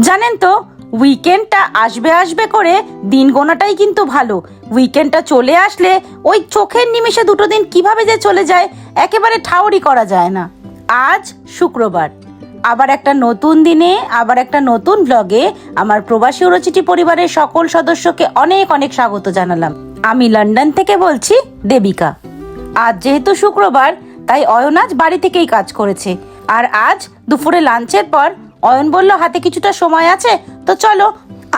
জানেন তো উইকেন্ডটা আসবে আসবে করে দিন গোনাটাই কিন্তু ভালো। উইকেন্ডটা চলে আসলে ওই চোখের নিমিষে দুটো দিন কীভাবে যে চলে যায় একেবারে ঠাউরি করা যায় না। আজ শুক্রবার। আবার একটা নতুন দিনে, আবার একটা নতুন ব্লগে আমার প্রবাসী উরচিটি পরিবারের সকল সদস্যকে অনেক অনেক স্বাগত জানালাম। আমি লন্ডন থেকে বলছি দেবিকা। আজ যেহেতু শুক্রবার তাই অয়ন আজ বাড়ি থেকেই কাজ করেছে। আর আজ দুপুরে লাঞ্চের পর অয়ন বলল, হাতে কিছুটা সময় আছে, তো চলো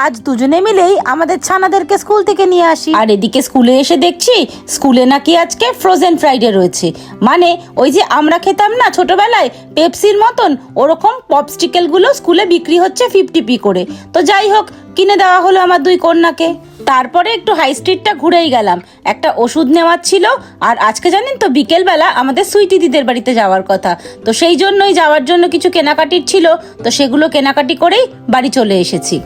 আজ দুজনে মিলেই আমাদের ছানাদেরকে স্কুল থেকে নিয়ে আসি। আর এদিকে স্কুলে এসে দেখছি, স্কুলে নাকি আজকে ফ্রোজেন ফ্রাইডে রয়েছে। মানে ওই যে আমরা খেতাম না ছোটবেলায় পেপসির মতন ওরকম পপস্টিকেলগুলো স্কুলে বিক্রি হচ্ছে ফিফটি পি করে। তো যাই হোক, কিনে দেওয়া হলো আমার দুই কন্যাকে। তারপরে একটু হাই স্ট্রিটটা ঘুরেই গেলাম। একটা ওষুধ নেওয়ার ছিল, আর আজকে জানেন তো, বিকেলবেলা আমাদের সুইটি দিদের বাড়িতে যাওয়ার কথা। তো সেই জন্যই যাওয়ার জন্য কিছু কেনাকাটির ছিল, তো সেগুলো কেনাকাটি করেই বাড়ি চলে এসেছি।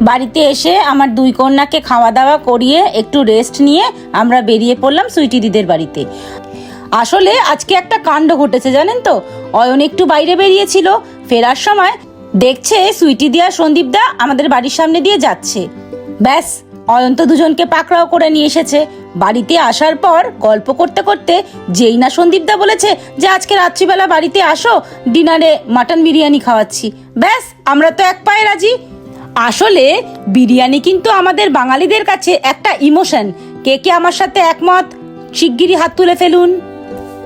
বাড়িতে এসে আমার দুই কন্যাকে খাওয়া দাওয়া করিয়ে একটু রেস্ট নিয়ে আমরা বেরিয়ে পড়লাম সুইটি দিদের বাড়িতে। আসলে আজকে একটা কাণ্ড ঘটেছে জানেন তো? অয়ন একটু বাইরে বেরিয়েছিল, ফেরার সময় দেখছে সুইটি দিয়া সন্দীপ দা আমাদের বাড়ির সামনে দিয়ে যাচ্ছে। ব্যাস, অয়ন তো দুজনকে পাকড়াও করে নিয়ে এসেছে। বাড়িতে আসার পর গল্প করতে করতে যেই না সন্দীপদা বলেছে যে, আজকে রাত্রিবেলা বাড়িতে আসো, ডিনারে মাটন বিরিয়ানি খাওয়াচ্ছি। ব্যাস, আমরা তো এক পায়ে রাজি। আসলে বিরিয়ানি কিন্তু আমাদের বাঙালিদের কাছে একটা ইমোশন। কে কে আমার সাথে একমত? শিগগিরই হাত তুলে ফেলুন।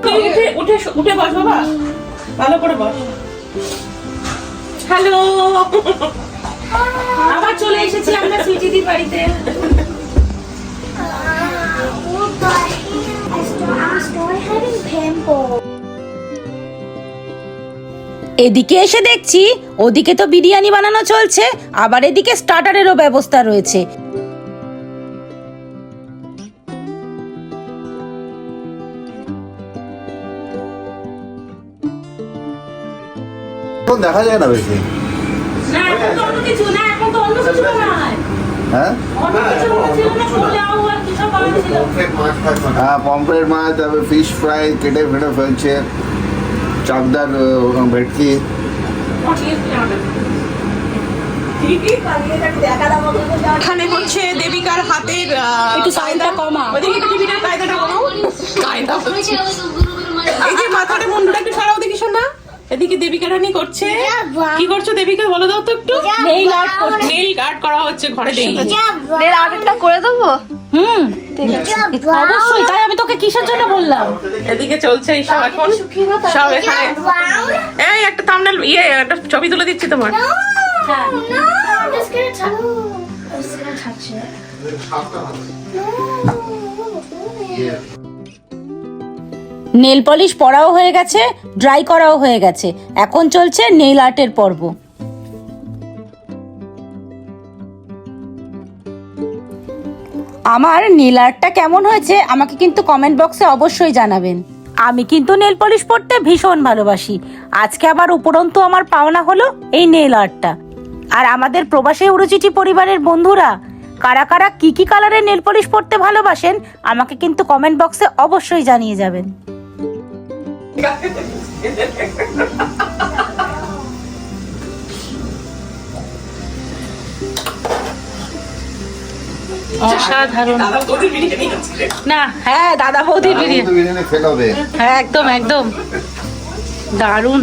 উঠে উঠে উঠে বস বাবা। ভালো করে বস। হ্যালো। আবার চলে এসেছি আমরা সুইটিদির বাড়িতে। I having pimples. এদিকে এসে দেখছি ওদিকে তো বিরিয়ানি বানানো চলছে আবার এদিকে স্টার্টারেরও ব্যবস্থা রয়েছে। দেখা যায় না বেশি। না এখন তো অন্য কিছু না এখন তো অন্য কিছু বানায় হ্যাঁ। হ্যাঁ? পম্পলেট মাছ তারপরে ফিশ ফ্রাই কেটে ফেটে ফেলছে। চাকদার ভেটকি। এখানে হচ্ছে দেবিকার হাতের একটু সাউন্ডটা কমা। ওদিকে একটু টিভিটার কায়দাটা কমাও। কায়দা হচ্ছে। এই যে মাথাটা মুন্ডুটা একটু সরাও দেখি শোনা এদিকে দেবিকা রানী করছে। কি করছ দেবিকা বলে দাও তো একটু। নেইল আর্ট নেল গার্ড করা হচ্ছে ঘরে দেই। এর আগেরটা করে দেবো? হুম অবশ্যই তাই আমি তোকে কিসের জন্য বললাম এদিকে চলছে সব এখন সব এখানে এই একটা থাম্বনেল ইয়ে একটা ছবি তুলে দিচ্ছি তোমার হ্যাঁ. নেল পলিশ পরাও হয়ে গেছে ড্রাই করাও হয়ে গেছে এখন চলছে নেইল আর্টের পর্ব আমার নেল আর্টটা কেমন হয়েছে আমাকে কিন্তু কমেন্ট বক্সে অবশ্যই জানাবেন। আমি কিন্তু নেল পলিশ পরতে ভীষণ ভালোবাসি। আজকে আবার উপরন্তু আমার পাওনা হলো এই নেল আর্টটা। আর আমাদের প্রবাসী উরুচিটি পরিবারের বন্ধুরা, কারা কারা কি কি কালারের নেল পলিশ পরতে ভালোবাসেন, আমাকে কিন্তু কমেন্ট বক্সে অবশ্যই জানিয়ে যাবেন। অসাধারণ। দাদা তোদের বিরিয়ানি হচ্ছে না হ্যাঁ দাদা বৌদির বিরিয়ানি। বিরিয়ানি ফেল হবে। হ্যাঁ একদম একদম। দারুণ।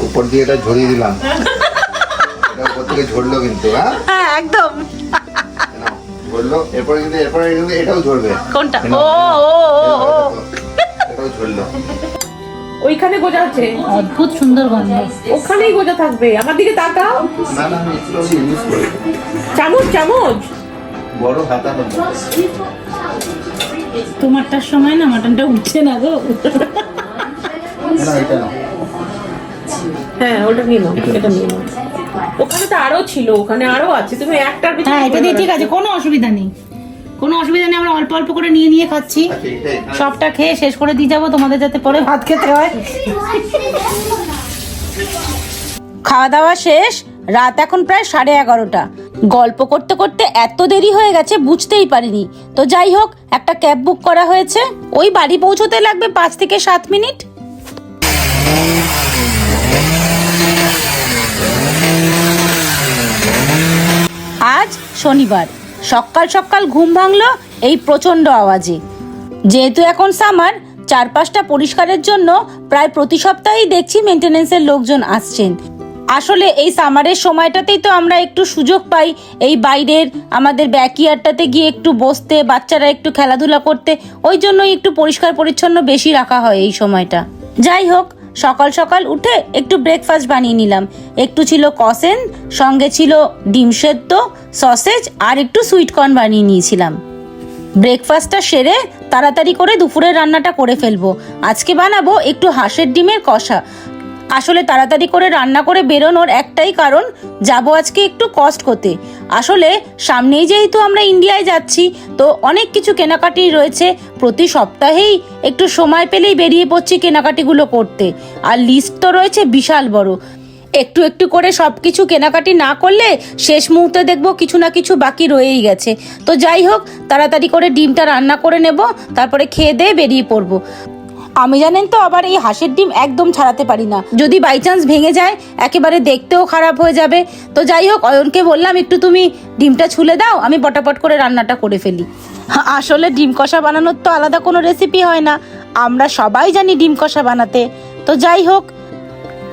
উপর দিয়ে এটা ঝরিয়ে দিলাম। উপর থেকে ঝরলো কিন্তু হ্যাঁ? হ্যাঁ একদম। ঝরলো। এরপরে কিন্তু এরপরে কিন্তু এটাও ঝরবে। কোনটা? ও ও ও ও। এটাও ঝরলো। ওইখানে গোজা হচ্ছে অদ্ভুত সুন্দর গন্ধ। ওখানেই গোজা থাকবে। আমার দিকে তাকাও। না না চামচ চামচ। বড় হাতা তোমারটার সময় না মাটনটা উঠছে না গো। হ্যাঁ ওটা নিয়ে নাও এটা নিয়ে নাও। ওখানে তো আরও ছিল ওখানে আরও আছে। তুমি একটার ভিতরে হ্যাঁ এটা দিয়ে ঠিক আছে কোনো অসুবিধা নেই। কোনো অসুবিধা নেই আমরা অল্প অল্প করে নিয়ে নিয়ে খাচ্ছি। আচ্ছা? সবটা খেয়ে শেষ করে দিয়ে যাব তোমাদের যাতে পরে ভাত খেতে হয়। খাওয়া দাওয়া শেষ রাত এখন প্রায় সাড়ে এগারোটা। গল্প করতে করতে এত দেরি হয়ে গেছে, বুঝতেই পারিনি। তো যাই হোক, একটা ক্যাব বুক করা হয়েছে। ওই বাড়ি পৌঁছতে লাগবে পাঁচ থেকে সাত মিনিট। আজ শনিবার। সকাল সকাল ঘুম ভাঙলো এই প্রচণ্ড আওয়াজে। যেহেতু এখন সামার, চারপাশটা পরিষ্কারের জন্য প্রায় প্রতি সপ্তাহেই দেখছি মেনটেনেন্সের লোকজন আসছেন। আসলে এই সামারের সময়টাতেই তো আমরা একটু সুযোগ পাই এই বাইরের আমাদের ব্যাকইয়ার্ডটাতে গিয়ে একটু বসতে, বাচ্চারা একটু খেলাধুলা করতে, ওই জন্যই একটু পরিষ্কার পরিচ্ছন্ন বেশি রাখা হয় এই সময়টা। যাই হোক, সকাল সকাল উঠে একটু ব্রেকফাস্ট বানিয়ে নিলাম। একটু ছিল কসেন, সঙ্গে ছিল ডিম সেদ্ধ, সসেজ আর একটু সুইট কর্ন বানিয়ে নিয়েছিলাম। ব্রেকফাস্টটা সেরে তাড়াতাড়ি করে দুপুরের রান্নাটা করে ফেলব। আজকে বানাবো একটু হাঁসের ডিমের কষা। আসলে তাড়াতাড়ি করে রান্না করে বেরোনোর একটাই কারণ, যাব আজকে একটু কষ্ট করতে আসলে সামনেই যেহেতু আমরা ইন্ডিয়ায় যাচ্ছি, তো অনেক কিছু কেনাকাটি রয়েছে। প্রতি সপ্তাহেই একটু সময় পেলেই বেরিয়ে পড়ছি কেনাকাটিগুলো করতে। আর লিস্ট তো রয়েছে বিশাল বড়। একটু একটু করে সব কিছু কেনাকাটি না করলে শেষ মুহূর্তে দেখব কিছু না কিছু বাকি রয়েই গেছে। তো যাই হোক, তাড়াতাড়ি করে ডিমটা রান্না করে নেব, তারপরে খেয়ে দিয়ে বেরিয়ে পড়ব। আমি জানেন তো, আবার এই হাঁসের ডিম একদম ছাড়াতে পারি না। যদি বাই চান্স ভেঙে যায়, একেবারে দেখতেও খারাপ হয়ে যাবে। তো যাই হোক, অয়নকে বললাম, একটু তুমি ডিমটা ছুলে দাও, আমি পটাপট করে রান্নাটা করে ফেলি। আসলে ডিম কষা বানানোর তো আলাদা কোনো রেসিপি হয় না। আমরা সবাই জানি ডিম কষা বানাতে। তো যাই হোক,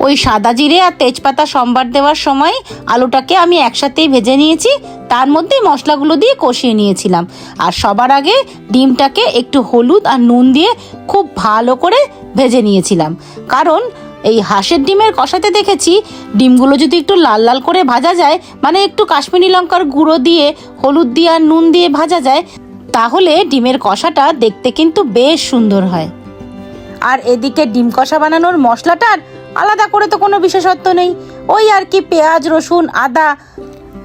ওই সাদা জিরে আর তেজপাতা সম্বার দেওয়ার সময় আলুটাকে আমি একসাথেই ভেজে নিয়েছি। তার মধ্যেই মশলাগুলো দিয়ে কষিয়ে নিয়েছিলাম। আর সবার আগে ডিমটাকে একটু হলুদ আর নুন দিয়ে খুব ভালো করে ভেজে নিয়েছিলাম। কারণ এই হাঁসের ডিমের কষাতে দেখেছি, ডিমগুলো যদি একটু লাল লাল করে ভাজা যায় মানে একটু কাশ্মীরি লঙ্কার গুঁড়ো দিয়ে, হলুদ দিয়ে আর নুন দিয়ে ভাজা যায়, তাহলে ডিমের কষাটা দেখতে কিন্তু বেশ সুন্দর হয়। আর এদিকে ডিম কষা বানানোর মশলাটার আলাদা করে তো কোনো বিশেষত্ব নেই। ওই আর কি পেঁয়াজ, রসুন, আদা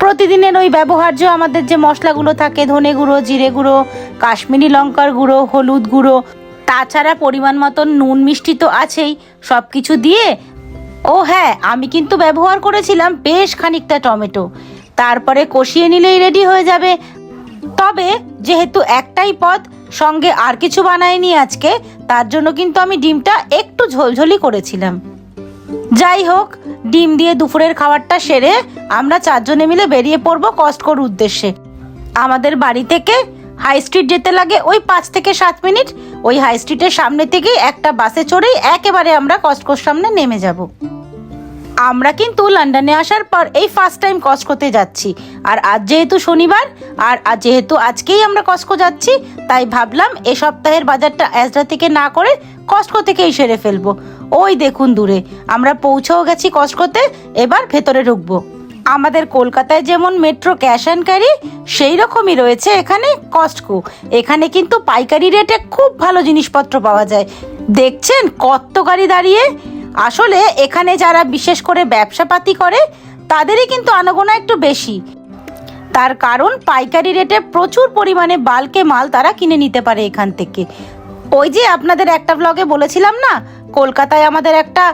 প্রতিদিনের ওই ব্যবহার্য আমাদের যে মশলাগুলো থাকে, ধনে গুঁড়ো, জিরে গুঁড়ো, কাশ্মীরি লঙ্কার গুঁড়ো, হলুদ গুঁড়ো, তাছাড়া পরিমাণ মতন নুন মিষ্টি তো আছেই সব কিছু দিয়ে, ও হ্যাঁ আমি কিন্তু ব্যবহার করেছিলাম বেশ খানিকটা টমেটো। তারপরে কষিয়ে নিলেই রেডি হয়ে যাবে। তবে যেহেতু একটাই পদ, সঙ্গে আর কিছু বানায়নি আজকে, তার জন্য কিন্তু আমি ডিমটা একটু ঝোলঝলি করেছিলাম। যাই হোক, ডিম দিয়ে দুপুরের খাবারটা সেরে আমরা চারজনে মিলে বেরিয়ে পড়ব কস্টকোর উদ্দেশ্যে। আমাদের বাড়ি থেকে হাই স্ট্রিট যেতে লাগে ওই পাঁচ থেকে সাত মিনিট। ওই হাই স্ট্রিটের সামনে থেকেই একটা বাসে চড়েই একেবারে আমরা কস্টকোর সামনে নেমে যাব। আমরা কিন্তু লন্ডনে আসার পর এই ফার্স্ট টাইম কস্কোতে যাচ্ছি। আর আজ যেহেতু শনিবার, আর আজ যেহেতু আজকেই আমরা কস্কো যাচ্ছি, তাই ভাবলাম এ সপ্তাহের বাজারটা অ্যাজরা থেকে না করে কস্কো থেকেই সেরে ফেলব। ওই দেখুন দূরে, আমরা পৌঁছেও গেছি কস্কোতে, এবার ভেতরে ঢুকবো। আমাদের কলকাতায় যেমন মেট্রো ক্যাশ অ্যান্ড ক্যারি, সেই রকমই রয়েছে এখানে কস্টকো। এখানে কিন্তু পাইকারি রেটে খুব ভালো জিনিসপত্র পাওয়া যায়। দেখছেন কত গাড়ি দাঁড়িয়ে? আসলে এখানে যারা বিশেষ করে ব্যবসাপাতি করে, তাদেরই কিন্তু আনাগোনা একটু বেশি। তার কারণ পাইকারি রেটে প্রচুর পরিমাণে বালকে মাল তারা কিনে নিতে পারে এখান থেকে। ওই যে আপনাদের একটা ব্লগে বলেছিলাম না কলকাতায় আমাদের একটা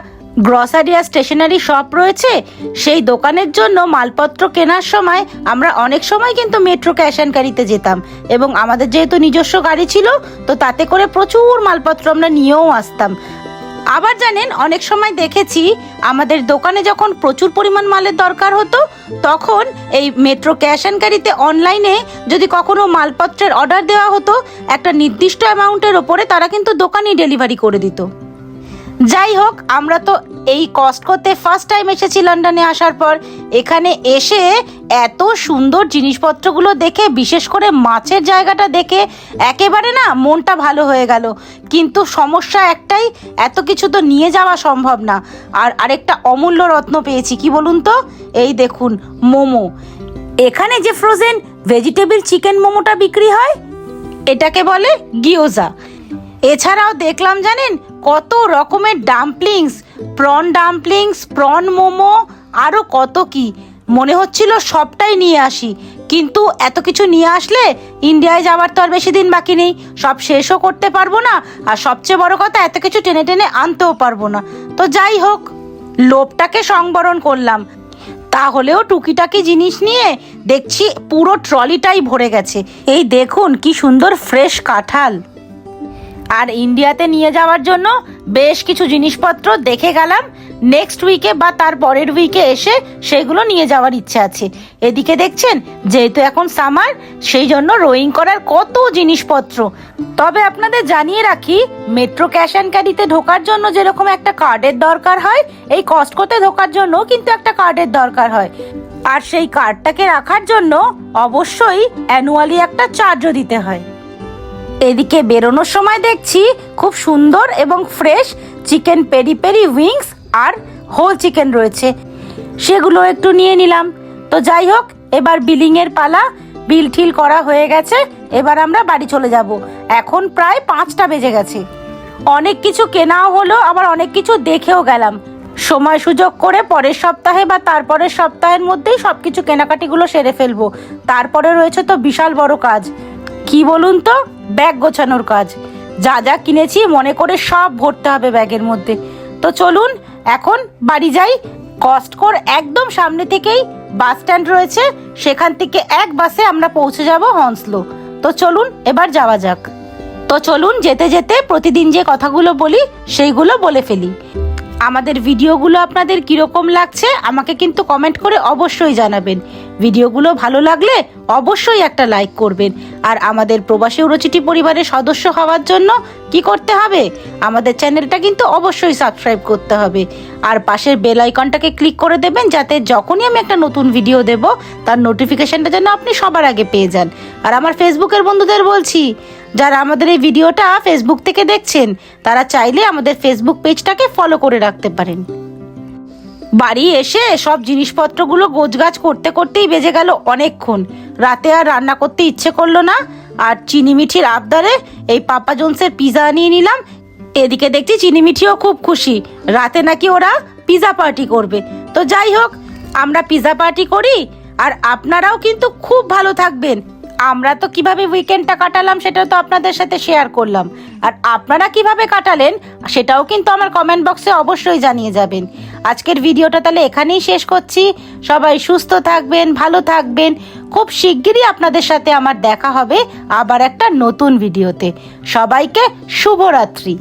গ্রসারি আর স্টেশনারি শপ রয়েছে, সেই দোকানের জন্য মালপত্র কেনার সময় আমরা অনেক সময় কিন্তু মেট্রো ক্যাশ অ্যান্ড ক্যারিতে যেতাম। এবং আমাদের যেহেতু নিজস্ব গাড়ি ছিল, তো তাতে করে প্রচুর মালপত্র আমরা নিয়েও আসতাম। আবার জানেন, অনেক সময় দেখেছি আমাদের দোকানে যখন প্রচুর পরিমাণ মালের দরকার হতো, তখন এই মেট্রো ক্যাশ অ্যান্ড ক্যারিতে অনলাইনে যদি কখনো মালপত্রের অর্ডার দেওয়া হতো, একটা নির্দিষ্ট অ্যামাউন্টের ওপরে তারা কিন্তু দোকানেই ডেলিভারি করে দিত। যাই হোক আমরা তো এই কস্ট করতে ফার্স্ট টাইম এসেছি লন্ডনে আসার পর। এখানে এসে এত সুন্দর জিনিসপত্রগুলো দেখে, বিশেষ করে মাছের জায়গাটা দেখে, একেবারে না মনটা ভালো হয়ে গেল। কিন্তু সমস্যা একটাই, এত কিছু তো নিয়ে যাওয়া সম্ভব না। আর আরেকটা অমূল্য রত্ন পেয়েছি, কি বলুন তো? এই দেখুন, মোমো। এখানে যে ফ্রোজেন ভেজিটেবল চিকেন মোমোটা বিক্রি হয়, এটাকে বলে গিওজা এছাড়াও দেখলাম জানেন কত রকমের dumplings prawn dumplings prawn momo আরও কত কি। মনে হচ্ছিল সবটাই নিয়ে আসি, কিন্তু এত কিছু নিয়ে আসলে ইন্ডিয়ায় যাওয়ার তো আর বেশি দিন বাকি নেই, সব শেষও করতে পারব না, আর সবচেয়ে বড় কথা, এত কিছু টেনে টেনে আনতেও পারব না। তো যাই হোক, লোভটাকে সংবরণ করলাম। তাহলেও টুকিটাকি জিনিস নিয়ে দেখছি পুরো ট্রলিটাই ভরে গেছে। এই দেখুন, কি সুন্দর ফ্রেশ কাঁঠাল। আর ইন্ডিয়াতে নিয়ে যাওয়ার জন্য বেশ কিছু জিনিসপত্র দেখে গেলাম। নেক্সট উইকে বা তার পরের উইকে এসে সেগুলো নিয়ে যাওয়ার ইচ্ছে আছে। এদিকে দেখছেন, যেহেতু এখন সামার সেই জন্য রোয়িং করার কত জিনিসপত্র। তবে আপনাদের জানিয়ে রাখি মেট্রো ক্যাশ অ্যান্ড ক্যারিতে ঢোকার জন্য যেরকম একটা কার্ডের দরকার হয়, এই কস্টকোতে ঢোকার জন্য কিন্তু একটা কার্ডের দরকার হয়। আর সেই কার্ডটাকে রাখার জন্য অবশ্যই অ্যানুয়ালি একটা চার্জও দিতে হয়। এদিকে বেরোনোর সময় দেখছি খুব সুন্দর এবং fresh chicken peri peri wings আর হোল চিকেন রয়েছে। সেগুলো একটু নিয়ে নিলাম। তো যাই হোক, এবার বিলিংয়ের পালা, বিল ঠিল করা হয়ে গেছে, এবার আমরা বাড়ি চলে যাব। এখন প্রায় পাঁচটা বেজে গেছে। অনেক কিছু কেনাও হলো, আবার অনেক কিছু দেখেও গেলাম। সময় সুযোগ করে পরের সপ্তাহে বা তারপরের সপ্তাহের মধ্যেই সব কিছু কেনাকাটিগুলো সেরে ফেলব। তারপরে রয়েছে তো বিশাল বড় কাজ। কি বলুন তো? ব্যাগ গোছানোর কাজ। যা যা কিনেছি মনে করে সব ভরতে হবে ব্যাগের মধ্যে। তো চলুন, এখন বাড়ি যাই। কস্টকোর একদম সামনে থেকেই বাস স্ট্যান্ড রয়েছে। সেখান থেকে এক বাসে আমরা পৌঁছে যাব হনসলো। তো চলুন, এবার যাওয়া যাক। তো চলুন, যেতে যেতে প্রতিদিন যে কথাগুলো বলি, সেইগুলো বলে ফেলি। আমাদের ভিডিওগুলো আপনাদের কীরকম লাগছে আমাকে কিন্তু কমেন্ট করে অবশ্যই জানাবেন। ভিডিওগুলো ভালো লাগলে অবশ্যই একটা লাইক করবেন। আর আমাদের প্রবাসী উরচিটি পরিবারের সদস্য হওয়ার জন্য কি করতে হবে? আমাদের চ্যানেলটা কিন্তু অবশ্যই সাবস্ক্রাইব করতে হবে। আর পাশের বেল আইকনটাকে ক্লিক করে দেবেন যাতে যখনই আমি একটা নতুন ভিডিও দেব, তার নোটিফিকেশনটা যেন আপনি সবার আগে পেয়ে যান। আর আমার ফেসবুকের বন্ধুদের বলছি যারা আমাদের এই ভিডিওটা ফেসবুক থেকে দেখছেন, তারা চাইলে আমাদের ফেসবুক পেজটাকে ফলো করে রাখতে পারেন। বাড়ি এসে সব জিনিসপত্রগুলো গোছগাছ করতে করতেই বেজে গেল অনেকক্ষণ। রাতে আর রান্না করতে ইচ্ছে করল না, আর চিনি মিঠির আবদারে এই পাপা জোন্সের পিজা নিয়ে নিলাম। এদিকে দেখছি চিনি মিঠিও খুব খুশি। রাতে নাকি ওরা পিজা পার্টি করবে। তো যাই হোক, আমরা পিজা পার্টি করি, আর আপনারাও কিন্তু খুব ভালো থাকবেন। আমরা তো কীভাবে উইকেন্ডটা কাটালাম সেটা তো আপনাদের সাথে শেয়ার করলাম। আর আপনারা কীভাবে কাটালেন, সেটাও কিন্তু আমার কমেন্ট বক্সে অবশ্যই জানিয়ে যাবেন। আজকের ভিডিওটা তাহলে এখানেই শেষ করছি। সবাই সুস্থ থাকবেন, ভালো থাকবেন। খুব শিগগিরই আপনাদের সাথে আমার দেখা হবে আবার একটা নতুন ভিডিওতে সবাইকে শুভরাত্রি।